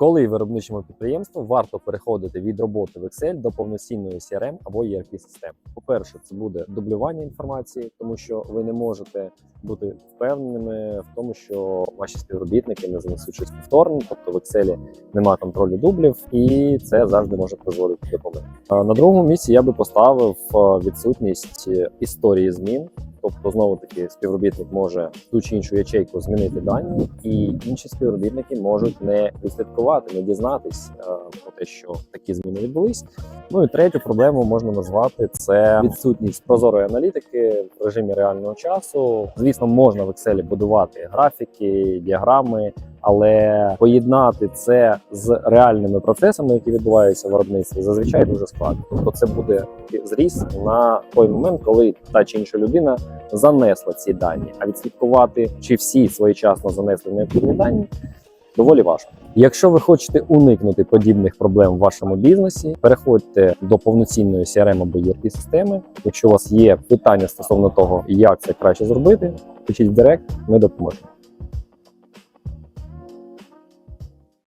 Коли виробничому підприємству варто переходити від роботи в Excel до повноцінної CRM або ERP системи? По-перше, це буде дублювання інформації, тому що ви не можете бути впевненими в тому, що ваші співробітники не занесуть щось повторне, тобто в Excel немає контролю дублів, і це завжди може призводити до помилок. На другому місці я би поставив е, відсутність е, історії змін. Тобто, знову таки, співробітник може ту чи іншу ячейку змінити дані, і інші співробітники можуть не відслідкувати, не дізнатись е, про те, що такі зміни відбулись. Ну і третю проблему можна назвати це відсутність прозорої аналітики в режимі реального часу. Звісно, можна в Excel будувати графіки, діаграми, але поєднати це з реальними процесами, які відбуваються в виробництві, зазвичай дуже складно. Тобто, це буде зріс на той момент, коли та чи інша людина занесла ці дані, а відслідкувати, чи всі своєчасно занесли необхідні дані. Доволі важко. Якщо ви хочете уникнути подібних проблем в вашому бізнесі, переходьте до повноцінної CRM або ERP системи. Якщо у вас є питання стосовно того, як це краще зробити, пишіть в директ, ми допоможемо.